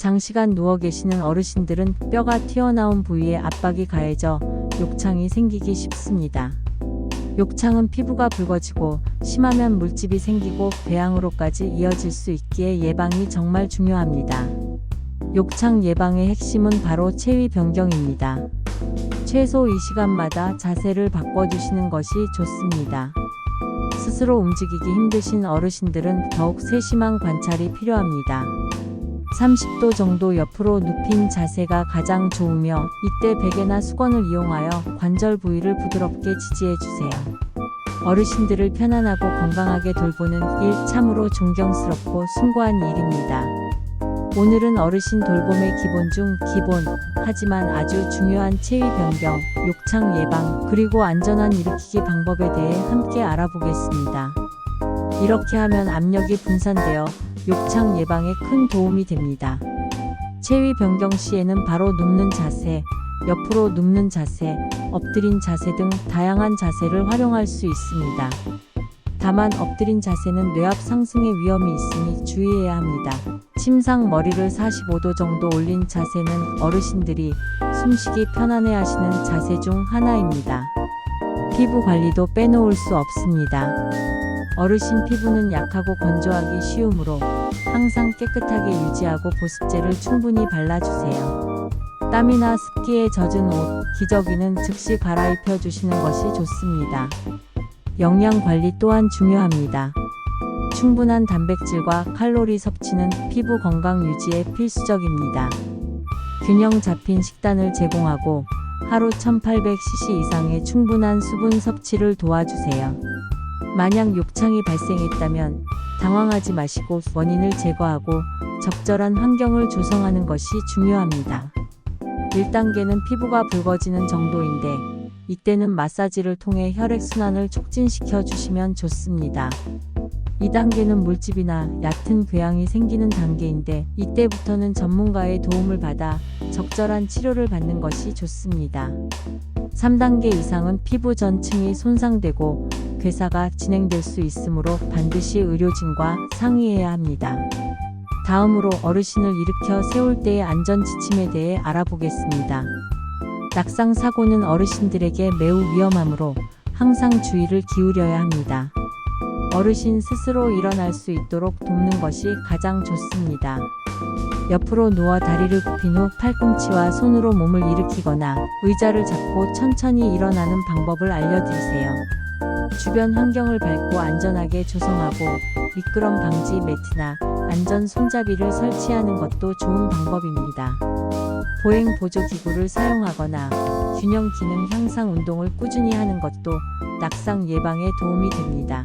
장시간 누워 계시는 어르신들은 뼈가 튀어나온 부위에 압박이 가해져 욕창이 생기기 쉽습니다. 욕창은 피부가 붉어지고 심하면 물집이 생기고 배양으로까지 이어질 수 있기에 예방이 정말 중요합니다. 욕창 예방의 핵심은 바로 체위 변경입니다. 최소 2시간마다 자세를 바꿔주시는 것이 좋습니다. 스스로 움직이기 힘드신 어르신들은 더욱 세심한 관찰이 필요합니다. 30도 정도 옆으로 눕힌 자세가 가장 좋으며 이때 베개나 수건을 이용하여 관절 부위를 부드럽게 지지해 주세요. 어르신들을 편안하고 건강하게 돌보는 일 참으로 존경스럽고 숭고한 일입니다. 오늘은 어르신 돌봄의 기본 중 기본, 하지만 아주 중요한 체위 변경, 욕창 예방, 그리고 안전한 일으키기 방법에 대해 함께 알아보겠습니다. 이렇게 하면 압력이 분산되어 욕창 예방에 큰 도움이 됩니다. 체위 변경 시에는 바로 눕는 자세, 옆으로 눕는 자세, 엎드린 자세 등 다양한 자세를 활용할 수 있습니다. 다만 엎드린 자세는 뇌압 상승의 위험이 있으니 주의해야 합니다. 침상 머리를 45도 정도 올린 자세는 어르신들이 숨쉬기 편안해 하시는 자세 중 하나입니다. 피부 관리도 빼놓을 수 없습니다. 어르신 피부는 약하고 건조하기 쉬우므로 항상 깨끗하게 유지하고 보습제를 충분히 발라주세요. 땀이나 습기에 젖은 옷, 기저귀는 즉시 갈아입혀 주시는 것이 좋습니다. 영양 관리 또한 중요합니다. 충분한 단백질과 칼로리 섭취는 피부 건강 유지에 필수적입니다. 균형 잡힌 식단을 제공하고 하루 1800cc 이상의 충분한 수분 섭취를 도와주세요. 만약 욕창이 발생했다면 당황하지 마시고 원인을 제거하고 적절한 환경을 조성하는 것이 중요합니다. 1단계는 피부가 붉어지는 정도인데 이때는 마사지를 통해 혈액순환을 촉진시켜 주시면 좋습니다. 2단계는 물집이나 얕은 궤양이 생기는 단계인데 이때부터는 전문가의 도움을 받아 적절한 치료를 받는 것이 좋습니다. 3단계 이상은 피부 전층이 손상되고 괴사가 진행될 수 있으므로 반드시 의료진과 상의해야 합니다. 다음으로 어르신을 일으켜 세울 때의 안전 지침에 대해 알아보겠습니다. 낙상 사고는 어르신들에게 매우 위험하므로 항상 주의를 기울여야 합니다. 어르신 스스로 일어날 수 있도록 돕는 것이 가장 좋습니다. 옆으로 누워 다리를 굽힌 후 팔꿈치와 손으로 몸을 일으키거나 의자를 잡고 천천히 일어나는 방법을 알려드리세요. 주변 환경을 밝고 안전하게 조성하고 미끄럼 방지 매트나 안전 손잡이를 설치하는 것도 좋은 방법입니다. 보행 보조 기구를 사용하거나 균형 기능 향상 운동을 꾸준히 하는 것도 낙상 예방에 도움이 됩니다.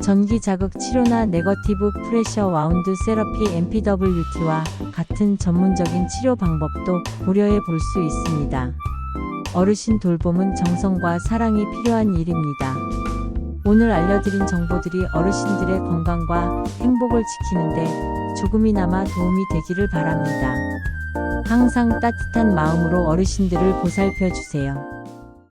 전기 자극 치료나 네거티브 프레셔 와운드 세러피 MPWT와 같은 전문적인 치료 방법도 고려해 볼 수 있습니다. 어르신 돌봄은 정성과 사랑이 필요한 일입니다. 오늘 알려드린 정보들이 어르신들의 건강과 행복을 지키는데 조금이나마 도움이 되기를 바랍니다. 항상 따뜻한 마음으로 어르신들을 보살펴 주세요.